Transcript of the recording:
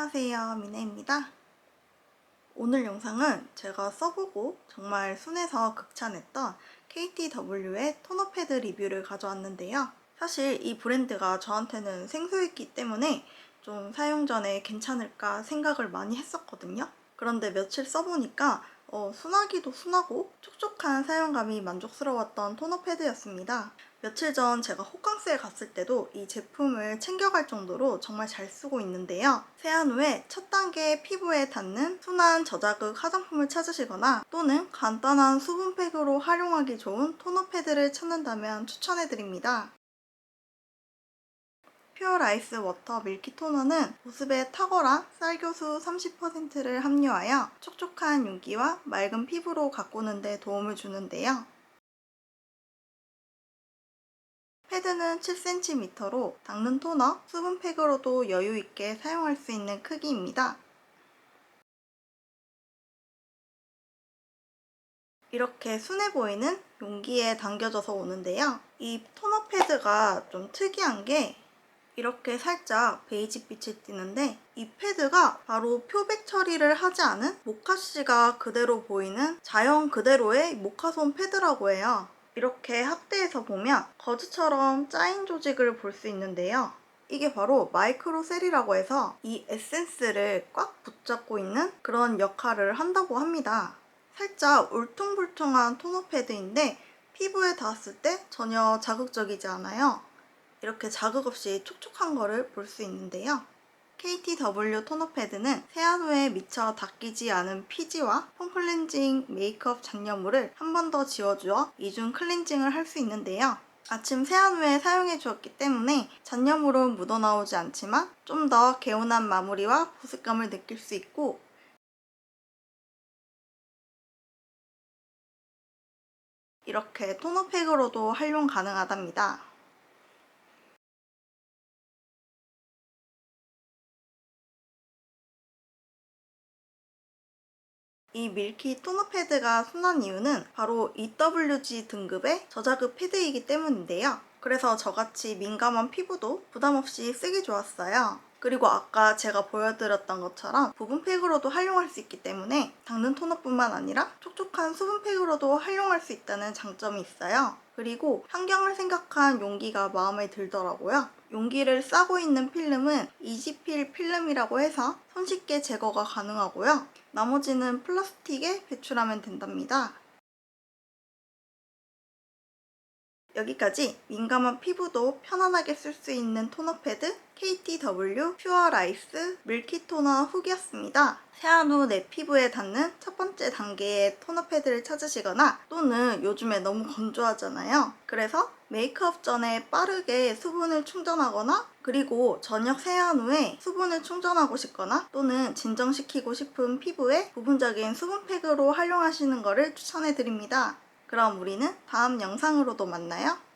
안녕하세요 미네입니다. 오늘 영상은 제가 써보고 정말 순해서 극찬했던 KTW의 토너 패드 리뷰를 가져왔는데요. 사실 이 브랜드가 저한테는 생소했기 때문에 좀 사용 전에 괜찮을까 생각을 많이 했었거든요. 그런데 며칠 써보니까 어, 순하기도 순하고 촉촉한 사용감이 만족스러웠던 토너 패드였습니다. 며칠 전 제가 호캉스에 갔을 때도 이 제품을 챙겨갈 정도로 정말 잘 쓰고 있는데요. 세안 후에 첫 단계 피부에 닿는 순한 저자극 화장품을 찾으시거나 또는 간단한 수분팩으로 활용하기 좋은 토너 패드를 찾는다면 추천해드립니다. 퓨어 라이스 워터 밀키 토너는 보습에 탁월한 쌀교수 30%를 함유하여 촉촉한 윤기와 맑은 피부로 가꾸는 데 도움을 주는데요. 패드는 7cm로 닦는 토너, 수분팩으로도 여유있게 사용할 수 있는 크기입니다. 이렇게 순해 보이는 용기에 담겨져서 오는데요. 이 토너 패드가 좀 특이한 게 이렇게 살짝 베이지빛을 띠는데 이 패드가 바로 표백 처리를 하지 않은 모카씨가 그대로 보이는 자연 그대로의 모카솜 패드라고 해요. 이렇게 확대해서 보면 거즈처럼 짜인 조직을 볼 수 있는데요. 이게 바로 마이크로셀이라고 해서 이 에센스를 꽉 붙잡고 있는 그런 역할을 한다고 합니다. 살짝 울퉁불퉁한 토너 패드인데 피부에 닿았을 때 전혀 자극적이지 않아요. 이렇게 자극 없이 촉촉한 거를 볼 수 있는데요. KTW 토너 패드는 세안 후에 미처 닦이지 않은 피지와 폼 클렌징 메이크업 잔여물을 한 번 더 지워주어 이중 클렌징을 할 수 있는데요. 아침 세안 후에 사용해 주었기 때문에 잔여물은 묻어나오지 않지만 좀 더 개운한 마무리와 보습감을 느낄 수 있고 이렇게 토너팩으로도 활용 가능하답니다. 이 밀키 토너 패드가 순한 이유는 바로 EWG 등급의 저자극 패드이기 때문인데요. 그래서 저같이 민감한 피부도 부담없이 쓰기 좋았어요. 그리고 아까 제가 보여드렸던 것처럼 부분팩으로도 활용할 수 있기 때문에 닦는 토너뿐만 아니라 촉촉한 수분팩으로도 활용할 수 있다는 장점이 있어요. 그리고 환경을 생각한 용기가 마음에 들더라고요. 용기를 싸고 있는 필름은 이지필 필름이라고 해서 손쉽게 제거가 가능하고요. 나머지는 플라스틱에 배출하면 된답니다. 여기까지 민감한 피부도 편안하게 쓸 수 있는 토너 패드 KTW 퓨어 라이스 밀키 토너 후기였습니다. 세안 후 내 피부에 닿는 첫 번째 단계의 토너 패드를 찾으시거나 또는 요즘에 너무 건조하잖아요. 그래서 메이크업 전에 빠르게 수분을 충전하거나 그리고 저녁 세안 후에 수분을 충전하고 싶거나 또는 진정시키고 싶은 피부에 부분적인 수분팩으로 활용하시는 것을 추천해 드립니다. 그럼 우리는 다음 영상으로도 만나요.